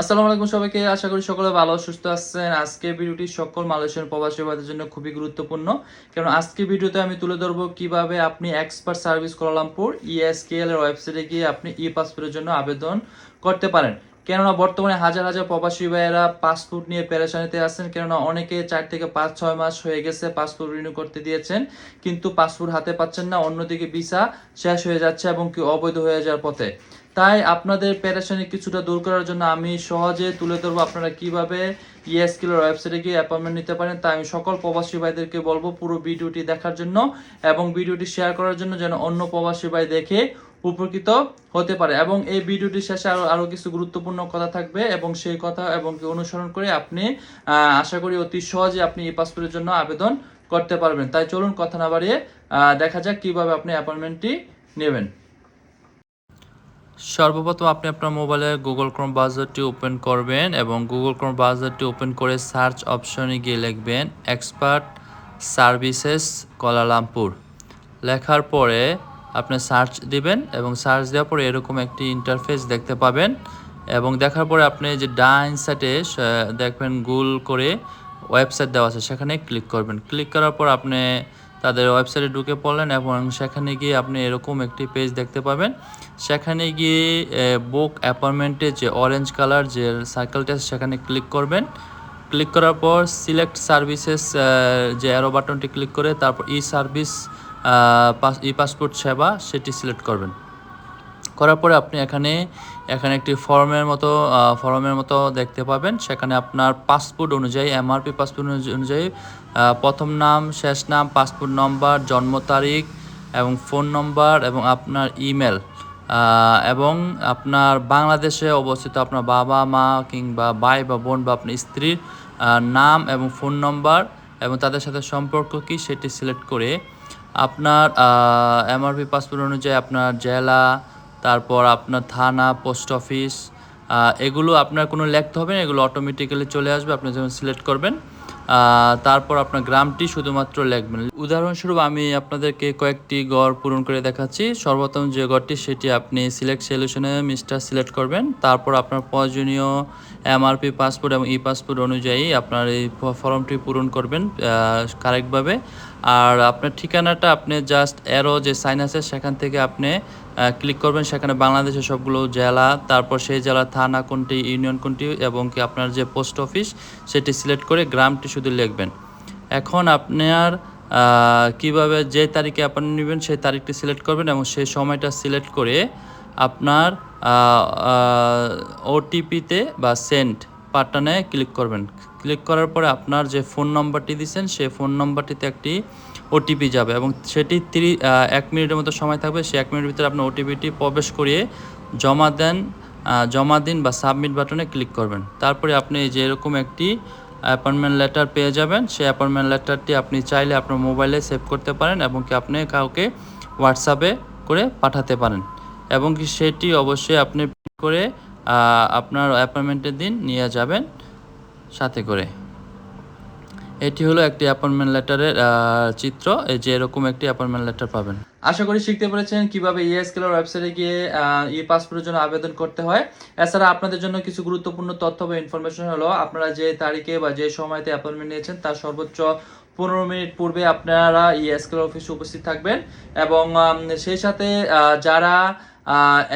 আসসালামু আলাইকুম সবাইকে, আশা করি সকলে ভালো, সুস্থ আছেন। আজকে ভিডিওটি সকল মালয়েশিয়ান প্রবাসী ভাইদের জন্য খুবই গুরুত্বপূর্ণ। কারণ আজকে ভিডিওতে আমি তুলে ধরবো কীভাবে আপনি এক্সপার্ট সার্ভিস কোয়ালালামপুর ইএসকেএল এর ওয়েবসাইটে গিয়ে আপনি ই পাসপোর্টের জন্য আবেদন করতে পারেন। কেননা বর্তমানে হাজার হাজার প্রবাসী ভাইয়েরা পাসপোর্ট নিয়ে পেরেশানিতে আছেন। কেননা অনেকে চার থেকে পাঁচ, ছয় মাস হয়ে গেছে পাসপোর্ট রিনিউ করতে দিয়েছেন। কিন্তু পাসপোর্ট হাতে পাচ্ছেন না, অন্যদিকে ভিসা শেষ হয়ে যাচ্ছে এবং কি অবৈধ হয়ে যাওয়ার পথে। তাই আপনাদের পেরেশানি কিছুটা দূর করার জন্য আমি সহজে তুলে ধরবো আপনারা কীভাবে ইএসকিলের ওয়েবসাইটে গিয়ে অ্যাপয়েন্টমেন্ট নিতে পারেন। তাই আমি সকল প্রবাসী ভাইদেরকে বলব পুরো ভিডিওটি দেখার জন্য এবং ভিডিওটি শেয়ার করার জন্য যেন অন্য প্রবাসী ভাই দেখে উপকৃত হতে পারে। এবং এই ভিডিওটি শেষে আরও আরও কিছু গুরুত্বপূর্ণ কথা থাকবে এবং সেই কথা এবং অনুসরণ করে আপনি আশা করি অতি সহজে আপনি এই পাসপোর্টের জন্য আবেদন করতে পারবেন। তাই চলুন কথা না বাড়িয়ে দেখা যাক কীভাবে আপনি অ্যাপয়েন্টমেন্টটি নেবেন। সর্বপ্রথম আপনি আপনার মোবাইলে গুগল ক্রোম ব্রাউজারটি ওপেন করবেন এবং গুগল ক্রোম ব্রাউজারটি ওপেন করে সার্চ অপশনে গিয়ে লিখবেন এক্সপার্ট সার্ভিসেস কলালামপুর লেখার পরে আপনি সার্চ দিবেন এবং সার্চ দেওয়ার পরে এরকম একটি ইন্টারফেস দেখতে পাবেন এবং দেখার পরে আপনি যে ডাইন সাইডে দেখবেন গুল করে ওয়েবসাইট দেওয়া আছে, সেখানে ক্লিক করবেন। ক্লিক করার পর আপনি তাদের ওয়েবসাইটে ঢুকে পড়লেন এবং সেখানে গিয়ে আপনি এরকম একটি পেজ দেখতে পাবেন। সেখানে গিয়ে বুক অ্যাপয়েন্টমেন্টে যে অরেঞ্জ কালার যে সাইকেলটা আছে সেখানে ক্লিক করবেন। ক্লিক করার পর সিলেক্ট সার্ভিসেস যে অ্যারো বাটনটি ক্লিক করে তারপর ই সার্ভিস ই পাসপোর্ট সেবা সেটি সিলেক্ট করবেন। করার পরে আপনি এখানে এখানে একটি ফর্মের মতো ফর্মের মতো দেখতে পাবেন। সেখানে আপনার পাসপোর্ট অনুযায়ী এমআরপি পাসপোর্ট অনুযায়ী- প্রথম নাম, শেষ নাম, পাসপোর্ট নম্বর, জন্ম তারিখ এবং ফোন নম্বর এবং আপনার ইমেল। এবং আপনার বাংলাদেশে অবস্থিত আপনার বাবা, মা কিংবা ভাই বা বোন বা আপনার স্ত্রীর নাম এবং ফোন নম্বর এবং তাদের সাথে সম্পর্ক কি সেটি সিলেক্ট করে আপনার এমআরপি পাসপোর্ট অনুযায়ী আপনার জেলা তারপর আপনার থানা পোস্ট অফিস এগুলো আপনার কোনো লিখতে হবে না, এগুলো অটোমেটিক্যালি চলে আসবে, আপনি যখন সিলেক্ট করবেন। তারপর আপনার গ্রামটি শুধুমাত্র লিখবেন। উদাহরণস্বরূপ আমি আপনাদেরকে কয়েকটি গড় পূরণ করে দেখাচ্ছি। সর্বপ্রথম যে গড়টি সেটি আপনি সিলেক্ট সলিউশনে মিস্টার সিলেক্ট করবেন। তারপর আপনার প্রয়োজনীয় এমআরপি পাসপোর্ট এবং ই পাসপোর্ট অনুযায়ী আপনার এই ফর্মটি পূরণ করবেন কারেক্টভাবে আর আপনার ঠিকানাটা, আপনি জাস্ট এরো যে সাইন আছে, সেখান থেকে আপনি ক্লিক করবেন, সেখানে বাংলাদেশের সবগুলো জেলা, তারপর সেই জেলার থানা কোনটি ইউনিয়ন কোনটি, এবং কি আপনার যে পোস্ট অফিস সেটি সিলেক্ট করে গ্রামটি শুধু লিখবেন। এখন আপনার কীভাবে যে তারিখে আপনি নেবেন, সেই তারিখটি সিলেক্ট করবেন এবং সেই সময়টা সিলেক্ট করে আপনার ওটিপিতে বা সেন্ট বাটনে ক্লিক করবেন। ক্লিক করার পরে আপনার যে ফোন নম্বরটি দিয়েছেন সেই ফোন নম্বরটিতে একটি ওটিপি যাবে এবং সেটি ত্রি এক মিনিটের মতো সময় থাকবে। সেই এক মিনিটের ভিতরে আপনার ওটিপিটি প্রবেশ করিয়ে জমা দেন জমা দিন বা সাবমিট বাটনে ক্লিক করবেন। তারপরে আপনি যে এরকম একটি অ্যাপয়েন্টমেন্ট লেটার পেয়ে যাবেন। সেই অ্যাপয়েন্টমেন্ট লেটারটি আপনি চাইলে আপনার মোবাইলে সেভ করতে পারেন এবং কি আপনি কাউকে হোয়াটসঅ্যাপে করে পাঠাতে পারেন। এবং কি সেটি অবশ্যই আপনি করে আপনার অ্যাপয়েন্টমেন্টের দিন নিয়ে যাবেন। সাথে করে। এটি হলো একটি অ্যাপয়েন্টমেন্ট লেটারের চিত্র। যে এরকম একটি অ্যাপয়েন্টমেন্ট লেটার পাবেন। আশা করি শিখতে পেরেছেন কীভাবে ইএসকেলের ওয়েবসাইটে গিয়ে ই পাসপোর্টের জন্য আবেদন করতে হয়। এছাড়া আপনাদের জন্য কিছু গুরুত্বপূর্ণ তথ্য বা ইনফরমেশন হলো, আপনারা যে তারিখে বা যে সময়তে অ্যাপয়েন্টমেন্ট নিয়েছেন, তার সর্বোচ্চ পনেরো মিনিট পূর্বে আপনারা ইএসকেল অফিসে উপস্থিত থাকবেন। এবং সেই সাথে যারা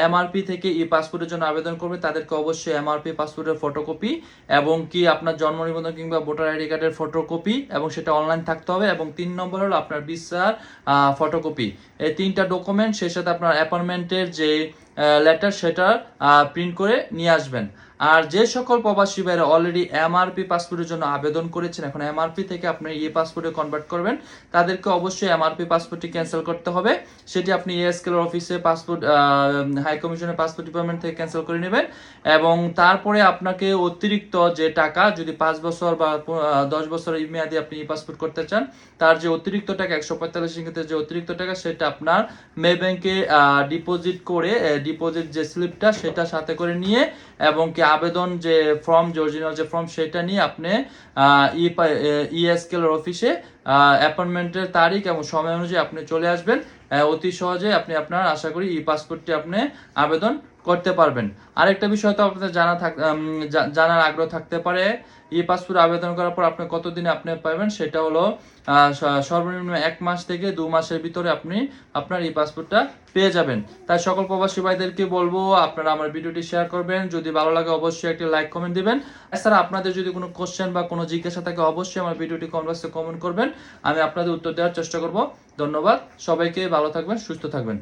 এমআরপি থেকে ই পাসপোর্টের জন্য আবেদন করবে। তাদেরকে অবশ্যই এমআরপি পাসপোর্টের ফটোকপি এবং কি আপনার জন্ম নিবন্ধন কিংবা ভোটার আইডি কার্ডের ফটোকপি এবং সেটা অনলাইন থাকতে হবে এবং তিন নম্বর হলো আপনার ভিসার ফটোকপি এই তিনটা ডকুমেন্ট সেই সাথে আপনার অ্যাপয়েন্টমেন্টের যে লেটার সেটা প্রিন্ট করে নিয়ে আসবেন। আর যে সকল প্রবাসী ভাইরা অলরেডি এমআরপি পাসপোর্টের জন্য আবেদন করেছেন, এখন এমআরপি থেকে আপনি ই পাসপোর্টে কনভার্ট করবেন, তাদেরকে অবশ্যই এমআরপি পাসপোর্টটি ক্যান্সেল করতে হবে। সেটি আপনি এএসকেল অফিসে পাসপোর্ট হাই কমিশনের পাসপোর্ট ডিপার্টমেন্ট থেকে ক্যান্সেল করে নেবেন এবং তারপরে আপনাকে অতিরিক্ত যে টাকা, যদি পাঁচ বছর বা দশ বছর মেয়াদি আপনি ই পাসপোর্ট করতে চান, তার যে অতিরিক্ত টাকা, একশো পঁয়তাল্লিশ যে অতিরিক্ত টাকা, সেটা আপনার মে ব্যাংকে ডিপোজিট করে ডিপোজিট যে স্লিপটা সেটা সাথে করে নিয়ে এবং কি আবেদন যে ফর্ম যে অরিজিনাল যে ফর্ম সেটা নিয়ে আপনি ই অফিসে অ্যাপয়েন্টমেন্টের তারিখ এবং সময় অনুযায়ী আপনি চলে আসবেন। অতি সহজে আপনি আপনার, আশা করি ই পাসপোর্টটি আপনি আবেদন করতে পারবেন। আরেকটা বিষয় তো আপনাদের জানা থাক জানার আগ্রহ থাকতে পারে। ই পাসপোর্ট আবেদন করার পর আপনি কতদিনে আপনি পাবেন? সেটা হলো সর্বনিম্ন এক মাস থেকে দু মাসের ভিতরে আপনি আপনার ই পাসপোর্টটা পেয়ে যাবেন। তাই সকল প্রবাসী ভাইদেরকে বলব, আপনারা আমার ভিডিওটি শেয়ার করবেন। যদি ভালো লাগে, অবশ্যই একটি লাইক, কমেন্ট দিবেন। এছাড়া আপনাদের যদি কোনো কোশ্চেন বা কোনো জিজ্ঞাসা থাকে, অবশ্যই আমার ভিডিওটি কমেন্ট কমেন্ট করবেন। আমি আপনাদের উত্তর দেওয়ার চেষ্টা করব। ধন্যবাদ। সবাইকে ভালো থাকবেন, সুস্থ থাকবেন।